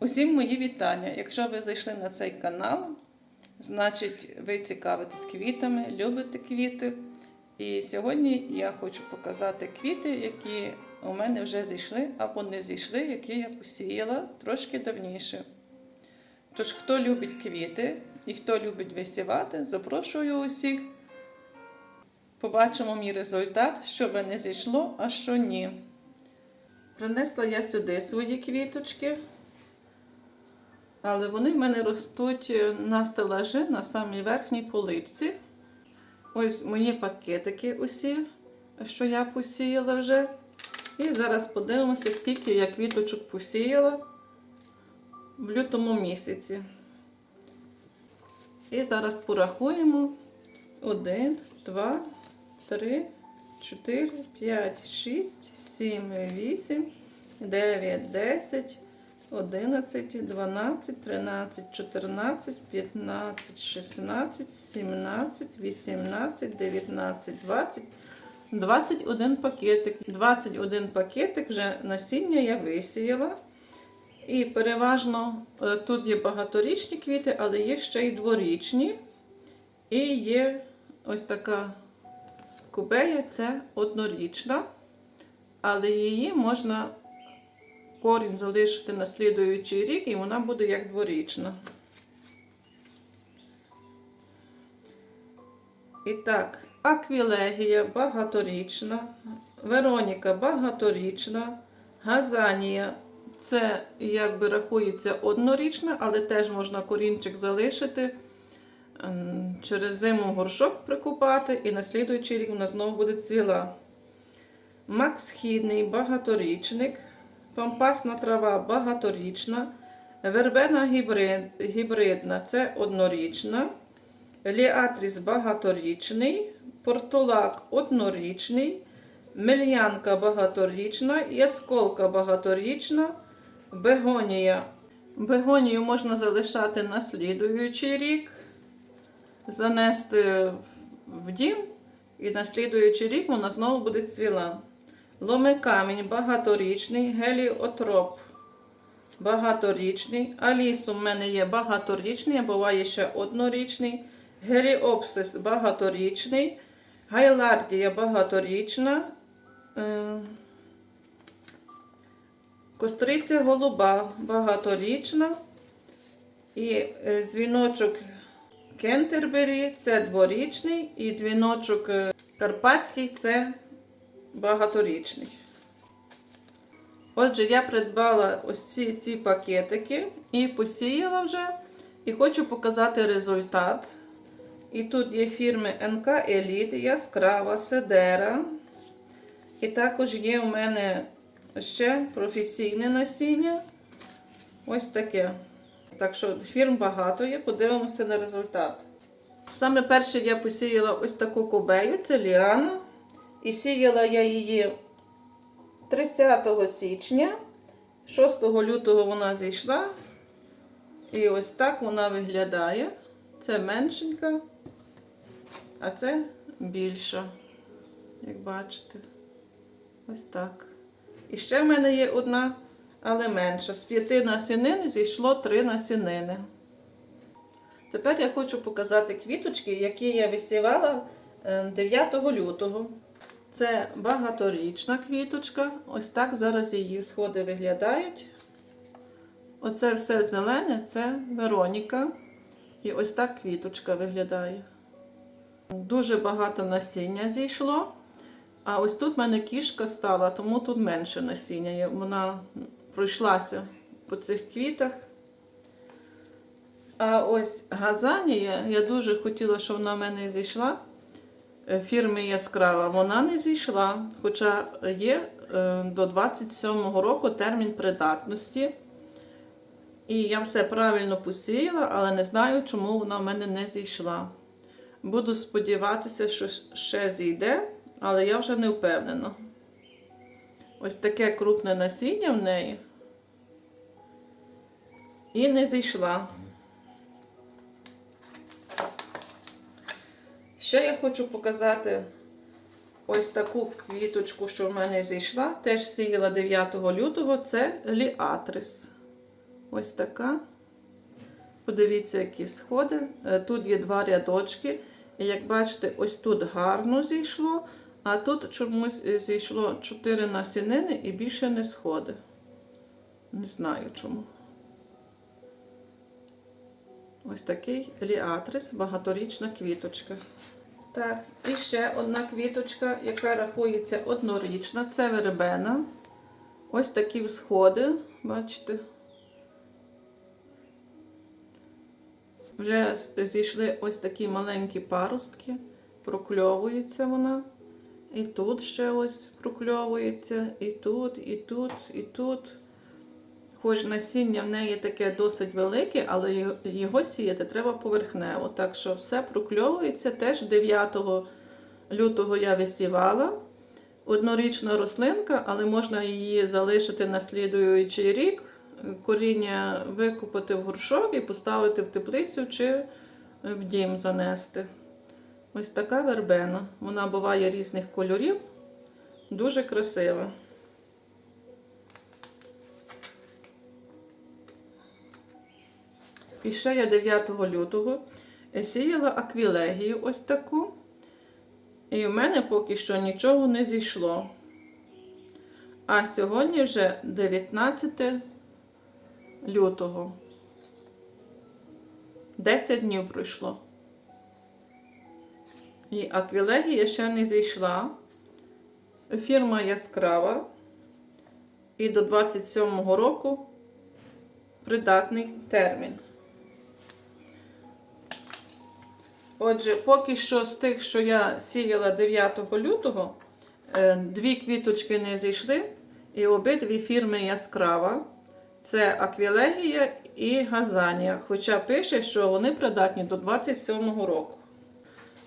Усім мої вітання. Якщо ви зайшли на цей канал, значить ви цікавитесь квітами, любите квіти. І сьогодні я хочу показати квіти, які у мене вже зійшли або не зійшли, які я посіяла трошки давніше. Тож, хто любить квіти і хто любить висівати, запрошую усіх. Побачимо мій результат, що би не зійшло, а що ні. Принесла я сюди свої квіточки. Але вони в мене ростуть на стелажі на самій верхній поличці. Ось мої пакетики усі, що я посіяла вже. І зараз подивимося, скільки я квіточок посіяла в лютому місяці. І зараз порахуємо 1, 2, 3, 4, 5, 6, 7, 8, 9, 10. 11, 12, 13, 14, 15, 16, 17, 18, 19, 20, 21 пакетик. 21 пакетик вже насіння я висіяла. І переважно е, тут є багаторічні квіти, але є ще й дворічні. І є ось така кубея, це однорічна, але її можна корінь залишити на слідуючий рік, і вона буде як дворічна. І так, аквілегія багаторічна, Вероніка багаторічна, Газанія це якби рахується однорічна, але теж можна корінчик залишити. Через зиму горшок прикупати, і на слідуючий рік вона знову буде цвіла. Мак східний, багаторічник, Пампасна трава багаторічна, вербена гібридна це однорічна, ліатріс багаторічний, портулак однорічний, мельянка багаторічна, ясколка багаторічна, бегонія. Бегонію можна залишати на слідуючий рік, занести в дім, і на слідуючий рік вона знову буде цвіла. Ломикамінь багаторічний, геліотроп багаторічний. Аліс у мене є багаторічний, а буває ще однорічний. Геліопсис багаторічний. Гайлардія багаторічна. Е, Костриця голуба багаторічна. І е, дзвіночок Кентербері це дворічний. І дзвіночок е, Карпатський це багаторічний. Отже, я придбала ось ці ці пакетики і посіяла вже. І хочу показати результат. І тут є фірми НК Еліт, Яскрава, Седера. І також є у мене ще професійне насіння. Ось таке. Так що фірм багато є, подивимося на результат. Саме перше я посіяла ось таку кобею, це Ліана. І сіяла я її 30 січня, 6 лютого вона зійшла. І ось так вона виглядає. Це меншенька, а це більша, як бачите. Ось так. І ще в мене є одна, але менша. З п'яти насінин зійшло три насінини. Тепер я хочу показати квіточки, які я висівала 9 лютого. Це багаторічна квіточка. Ось так зараз її сходи виглядають. Оце все зелене це Вероніка. І ось так квіточка виглядає. Дуже багато насіння зійшло. А ось тут в мене кішка стала, тому тут менше насіння. Вона пройшлася по цих квітах. А ось газанія, я дуже хотіла, щоб вона в мене зійшла фірми Яскрава, вона не зійшла, хоча є е, до 27-го року термін придатності. І я все правильно посіяла, але не знаю, чому вона в мене не зійшла. Буду сподіватися, що ще зійде, але я вже не впевнена. Ось таке крупне насіння в неї. І не зійшла. Ще я хочу показати ось таку квіточку, що в мене зійшла. Теж сіяла 9 лютого, це ліатрис. Ось така. Подивіться, які сходи. Е, Тут є два рядочки. І як бачите, ось тут гарно зійшло, а тут чомусь е, зійшло 4 насінини і більше не сходи. Не знаю чому. Ось такий ліатрис, багаторічна квіточка. Так, і ще одна квіточка, яка рахується однорічна, це вербена. Ось такі всходи, бачите. Вже зійшли ось такі маленькі паростки, прокльовується вона. І тут ще ось прокльовується, і тут, і тут, і тут. Хоч насіння в неї таке досить велике, але його- сіяти треба поверхнево. Так що все прокльовується. Теж 9 лютого я висівала. Однорічна рослинка, але можна її залишити на слідуючий рік. Коріння викопати в горшок і поставити в теплицю чи в дім занести. Ось така вербена. Вона буває різних кольорів. Дуже красива. І ще я 9 лютого сіяла аквілегію ось таку. І в мене поки що нічого не зійшло. А сьогодні вже 19 лютого. 10 днів пройшло. І аквілегія ще не зійшла. Фірма яскрава. І до 27-го року придатний термін. Отже, поки що з тих, що я сіяла 9 лютого, е, дві квіточки не зійшли, і обидві фірми яскрава. Це Аквілегія і Газанія. Хоча пише, що вони придатні до 27-го року.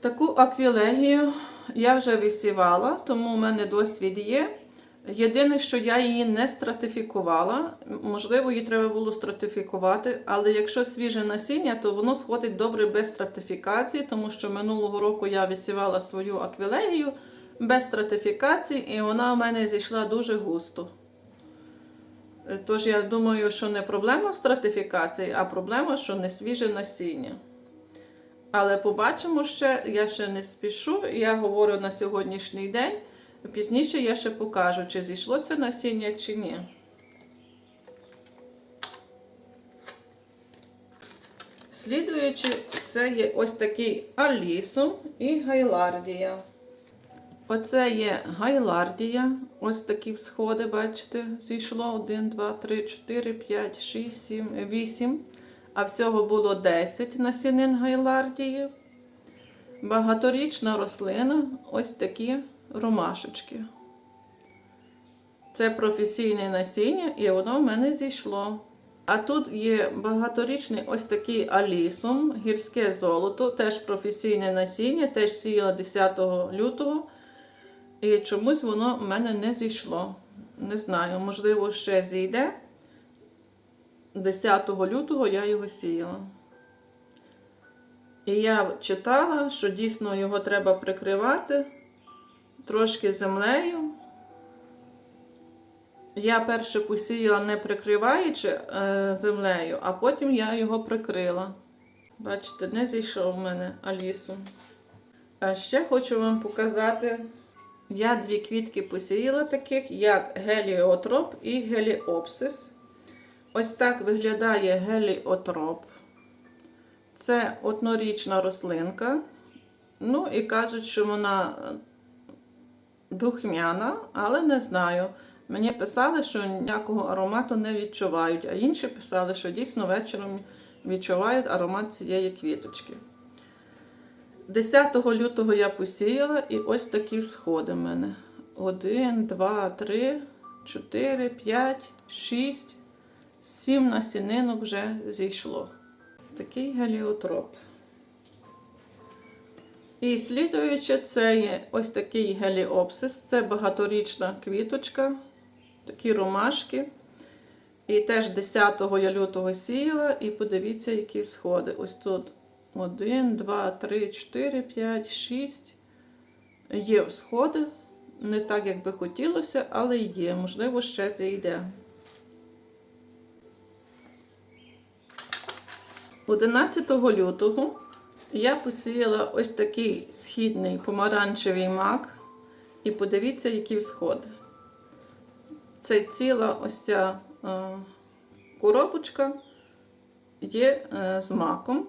Таку аквілегію я вже висівала, тому в мене досвід є. Єдине, що я її не стратифікувала, можливо, її треба було стратифікувати, але якщо свіже насіння, то воно сходить добре без стратифікації, тому що минулого року я висівала свою аквілегію без стратифікації, і вона в мене зійшла дуже густо. Е, Тож я думаю, що не проблема в стратифікації, а проблема, що не свіже насіння. Але побачимо ще, я ще не спішу, я говорю на сьогоднішній день. Пізніше я ще покажу, чи зійшло це насіння, чи ні. Слідуючи, це є ось такий Алісум і Гайлардія. Оце є Гайлардія. Ось такі всходи, бачите, зійшло 1, 2, 3, 4, 5, 6, 7, 8. А всього було 10 насінин Гайлардії. Багаторічна рослина, ось такі ромашечки. Це професійне насіння, і воно в мене зійшло. А тут є багаторічний ось такий алісум, гірське золото, теж професійне насіння, теж сіяла 10 лютого. І чомусь воно в мене не зійшло. Не знаю, можливо, ще зійде. 10 лютого я його сіяла. І я читала, що дійсно його треба прикривати трошки землею. Я перше посіяла не прикриваючи е, землею, а потім я його прикрила. Бачите, не зійшов в мене алісу. А ще хочу вам показати, я дві квітки посіяла таких, як геліотроп і геліопсис. Ось так виглядає геліотроп. Це однорічна рослинка. Ну і кажуть, що вона духмяна, але не знаю. Мені писали, що ніякого аромату не відчувають, а інші писали, що дійсно вечором відчувають аромат цієї квіточки. 10 лютого я посіяла і ось такі всходи в мене. 1, 2, 3, 4, 5, 6, 7 насінинок вже зійшло. Такий геліотроп. І слідуючи, це є ось такий геліопсис. Це багаторічна квіточка, такі ромашки. І теж 10 я лютого сіяла, і подивіться, які сходи. Ось тут 1, 2, 3, 4, 5, 6. Є всходи. Не так, як би хотілося, але є. Можливо, ще зійде. 11 лютого я посіяла ось такий східний помаранчевий мак. І подивіться, які всходи. Це ціла ось ця е, коробочка є е, з маком.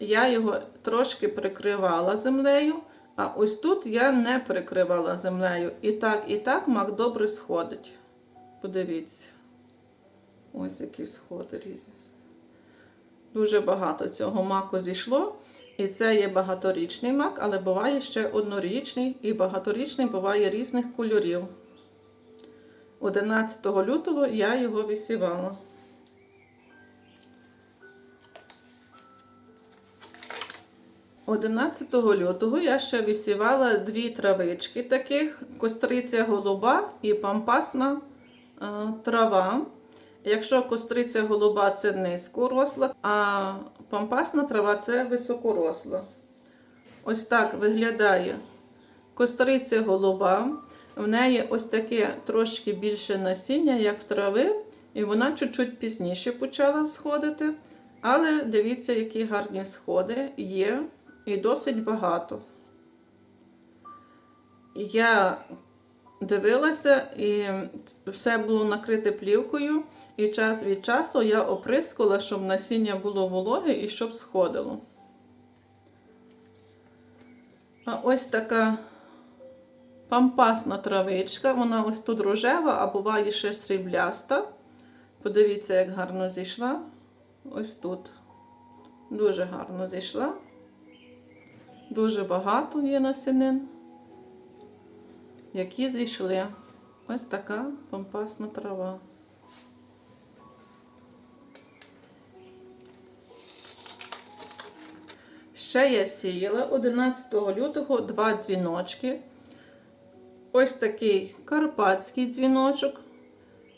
Я його трошки прикривала землею, а ось тут я не прикривала землею. І так, і так мак добре сходить. Подивіться. Ось які сходи різні. Дуже багато цього маку зійшло. І це є багаторічний мак, але буває ще однорічний, і багаторічний буває різних кольорів. 11 лютого я його висівала. Одинадцятого лютого я ще висівала дві травички таких: костриця голуба і пампасна е, трава. Якщо костриця голуба це низькоросла, а пампасна трава це високоросла. Ось так виглядає костриця голуба. В неї ось таке трошки більше насіння, як в трави, і вона чуть-чуть пізніше почала всходити. Але дивіться, які гарні сходи є, і досить багато. Я дивилася, і все було накрите плівкою. І час від часу я оприскала, щоб насіння було вологе і щоб сходило. А ось така пампасна травичка, вона ось тут рожева, а буває ще срібляста. Подивіться, як гарно зійшла. Ось тут. Дуже гарно зійшла. Дуже багато є насінин, які зійшли. Ось така пампасна трава. Ще я сіяла 11 лютого два дзвіночки. Ось такий карпатський дзвіночок.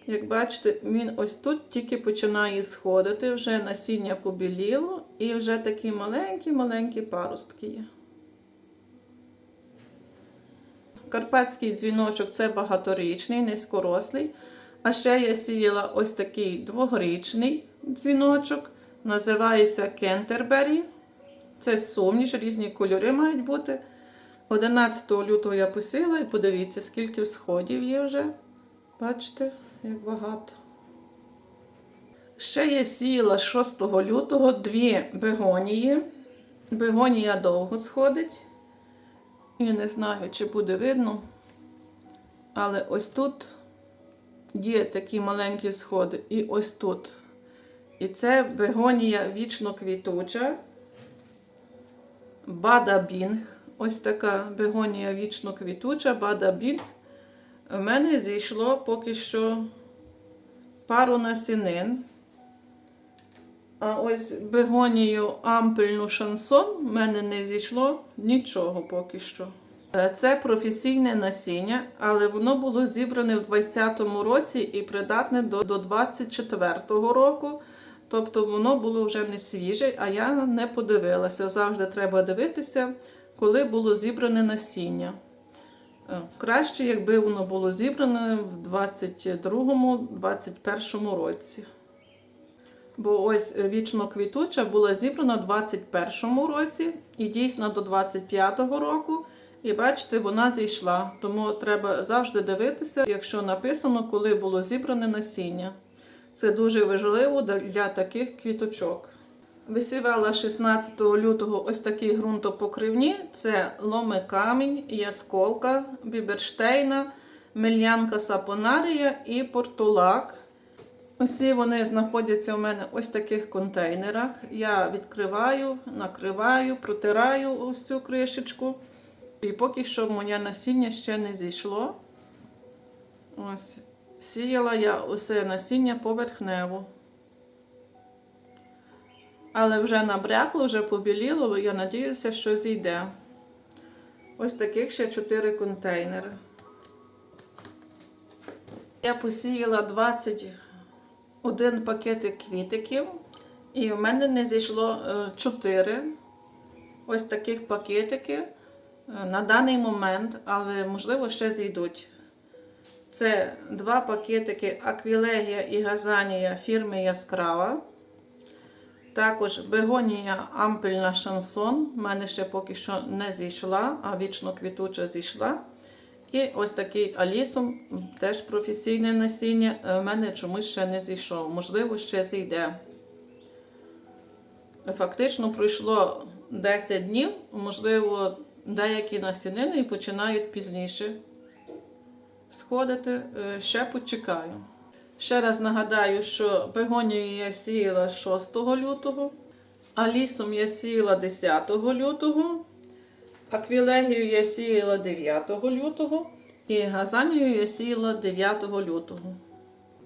Як бачите, він ось тут тільки починає сходити, вже насіння побіліло і вже такі маленькі-маленькі паростки є. Карпатський дзвіночок це багаторічний, низькорослий. А ще я сіяла ось такий двогорічний дзвіночок, називається Кентербері. Це суміш, різні кольори мають бути. 11 лютого я посіла і подивіться, скільки сходів є вже. Бачите, як багато. Ще я сіяла 6 лютого дві бегонії. Бегонія довго сходить. І не знаю, чи буде видно. Але ось тут є такі маленькі сходи. І ось тут. І це бегонія вічно квітуча. Бада-бінг. Ось така бегонія вічно квітуча, бада-бінг. У мене зійшло поки що пару насінин. Ось бегонію ампельну шансон в мене не зійшло нічого поки що. Е, Це професійне насіння, але воно було зібране в 2020 році і придатне до 2024 року. Тобто воно було вже не свіже, а я не подивилася. Завжди треба дивитися, коли було зібране насіння. Е, Краще, якби воно було зібране в 2022-2021 році. Бо ось вічно квітуча була зібрана в 2021 році і дійсно до 2025 року. І бачите, вона зійшла. Тому треба завжди дивитися, якщо написано, коли було зібране насіння. Це дуже важливо для таких квіточок. Висівала 16 лютого ось такі ґрунтопокривні: це ломи камінь, ясколка, біберштейна, мельянка сапонарія і портулак. Усі вони знаходяться у мене ось в таких контейнерах. Я відкриваю, накриваю, протираю ось цю кришечку. І поки що моє насіння ще не зійшло. Ось. Сіяла я усе насіння поверхнево. Але вже набрякло, вже побіліло, я надіюся, що зійде. Ось таких ще 4 контейнери. Я посіяла 21 пакетик квітиків, і в мене не зійшло 4 ось таких пакетики е, на даний момент, але, можливо, ще зійдуть. Це два пакетики Аквілегія і Газанія фірми Яскрава. Також бегонія ампельна шансон. У мене ще поки що не зійшла, а вічно квітуча зійшла. І ось такий алісом, теж професійне насіння. е, В мене чомусь ще не зійшов. Можливо, ще зійде. Фактично пройшло 10 днів, можливо, деякі насінини починають пізніше сходити. Е, Ще почекаю. Ще раз нагадаю, що бегонію я сіяла 6 лютого, а лісом я сіяла 10 лютого, аквілегію я сіяла 9 лютого і газанію я сіяла 9 лютого.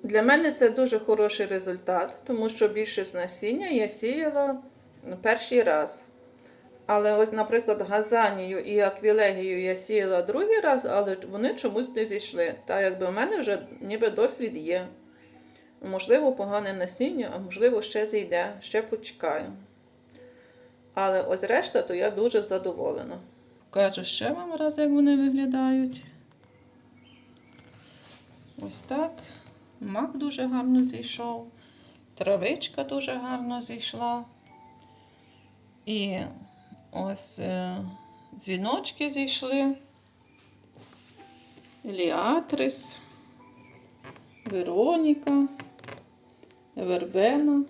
Для мене це дуже хороший результат, тому що більшість насіння я сіяла перший раз. Але ось, наприклад, газанію і аквілегію я сіяла другий раз, але вони чомусь не зійшли. Та якби в мене вже ніби досвід є. Можливо, погане насіння, а можливо, ще зійде, ще почекаю. Але ось решта, то я дуже задоволена. Кажу ще вам раз, як вони виглядають. Ось так. Мак дуже гарно зійшов. Травичка дуже гарно зійшла. І ось е, дзвіночки зійшли. Еліатрис, Вероніка, Вербена.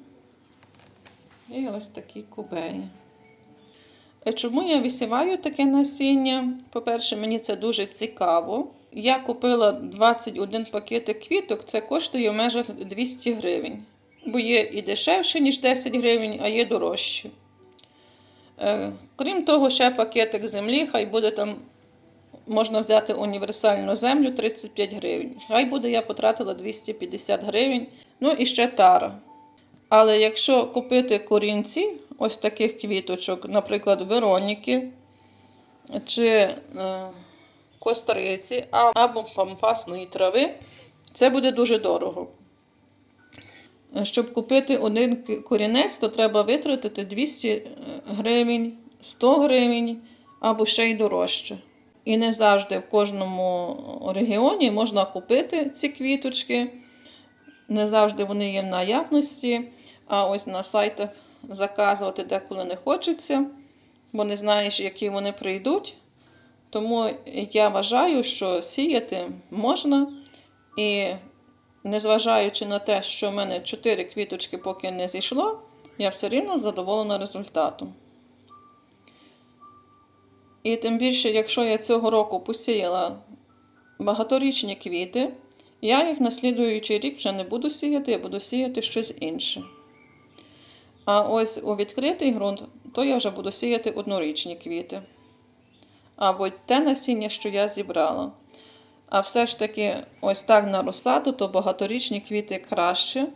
І ось такі кубеї. Е, Чому я висіваю таке насіння? По-перше, мені це дуже цікаво. Я купила 21 пакетик квіток, це коштує в межах 200 гривень. Бо є і дешевше, ніж 10 гривень, а є дорожче. Е, Крім того, ще пакетик землі, хай буде там, можна взяти універсальну землю 35 гривень. Хай буде, я потратила 250 гривень. Ну і ще тара. Але якщо купити корінці ось таких квіточок, наприклад, Вероніки чи е, костриці або пампасної трави, це буде дуже дорого. Щоб купити один корінець, то треба витратити 200 гривень, 100 гривень або ще й дорожче. І не завжди в кожному регіоні можна купити ці квіточки. Не завжди вони є в наявності, а ось на сайтах заказувати деколи не хочеться, бо не знаєш, які вони прийдуть. Тому я вважаю, що сіяти можна. І незважаючи на те, що в мене 4 квіточки поки не зійшло, я все рівно задоволена результатом. І тим більше, якщо я цього року посіяла багаторічні квіти, я їх на слідуючий рік вже не буду сіяти, я буду сіяти щось інше. А ось у відкритий ґрунт, то я вже буду сіяти однорічні квіти. Або те насіння, що я зібрала. А все ж таки, ось так на розсаду, то багаторічні квіти краще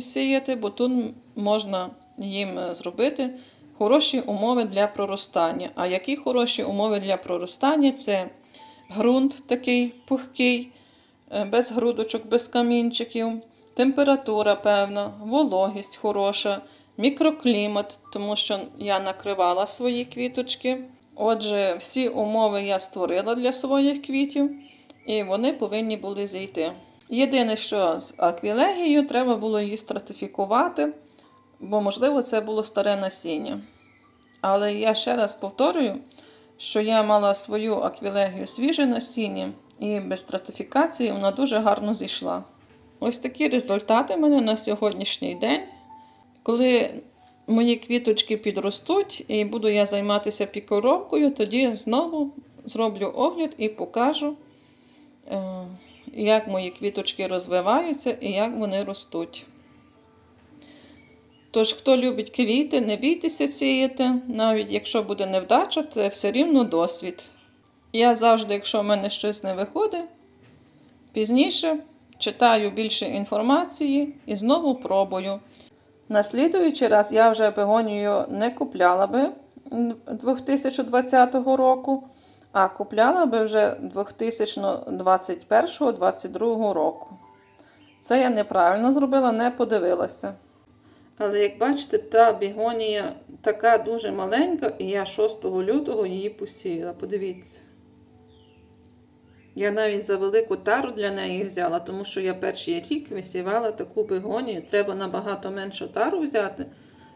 сіяти, бо тут можна їм зробити хороші умови для проростання. А які хороші умови для проростання? Це ґрунт такий пухкий, е, без грудочок, без камінчиків, температура певна, вологість хороша, мікроклімат, тому що я накривала свої квіточки. Отже, всі умови я створила для своїх квітів, і вони повинні були зійти. Єдине, що з аквілегією треба було її стратифікувати, бо, можливо, це було старе насіння. Але я ще раз повторюю, що я мала свою аквілегію свіже насіння, і без стратифікації вона дуже гарно зійшла. Ось такі результати в мене на сьогоднішній день. Коли мої квіточки підростуть і буду я займатися пікоровкою, тоді знову зроблю огляд і покажу, е, як мої квіточки розвиваються і як вони ростуть. Тож, хто любить квіти, не бійтеся сіяти, навіть якщо буде невдача, це все рівно досвід. Я завжди, якщо в мене щось не виходить, пізніше читаю більше інформації і знову пробую. На слідуючий раз я вже бегонію не купляла би 2020 року, а купляла би вже 2021-2022 року. Це я неправильно зробила, не подивилася. Але як бачите, та бігонія така дуже маленька, і я 6 лютого її посіяла. Подивіться. Я навіть за велику тару для неї взяла, тому що я перший рік висівала таку бегонію. Треба набагато меншу тару взяти,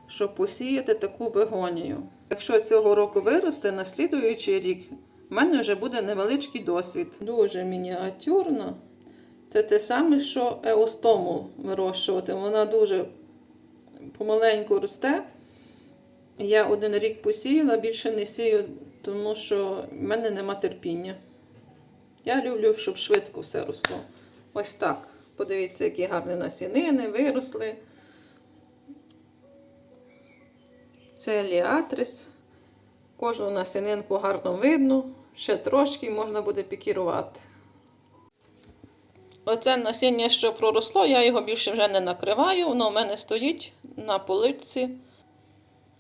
щоб посіяти таку бегонію. Якщо цього року виросте, на слідуючий рік в мене вже буде невеличкий досвід. Дуже мініатюрно. Це те саме, що еостому вирощувати. Вона дуже помаленьку росте. Я один рік посіяла, більше не сію, тому що в мене нема терпіння. Я люблю, щоб швидко все росло. Ось так. Подивіться, які гарні насінини виросли. Це ліатрис. Кожну насінинку гарно видно. Ще трошки можна буде пікірувати. Оце насіння, що проросло, я його більше вже не накриваю. Воно в мене стоїть на поличці.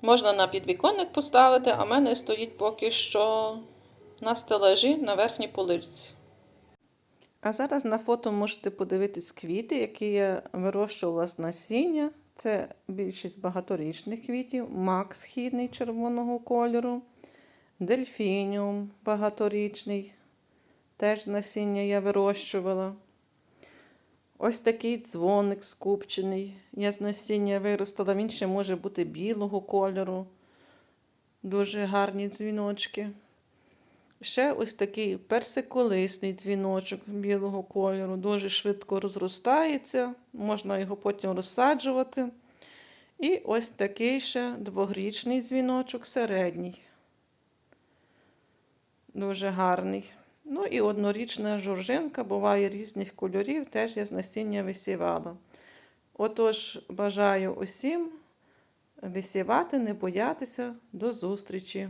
Можна на підвіконник поставити, а в мене стоїть поки що на стелажі на верхній поличці. А зараз на фото можете подивитись квіти, які я вирощувала з насіння. Це більшість багаторічних квітів, мак східний червоного кольору, дельфініум багаторічний. Теж з насіння я вирощувала. Ось такий дзвоник скупчений. Я з насіння виростила, він ще може бути білого кольору. Дуже гарні дзвіночки. Ще ось такий персиколисний дзвіночок білого кольору, дуже швидко розростається, можна його потім розсаджувати. І ось такий ще двогрічний дзвіночок середній. Дуже гарний. Ну і однорічна журжинка буває різних кольорів, теж я з насіння висівала. Отож, бажаю усім висівати, не боятися. До зустрічі!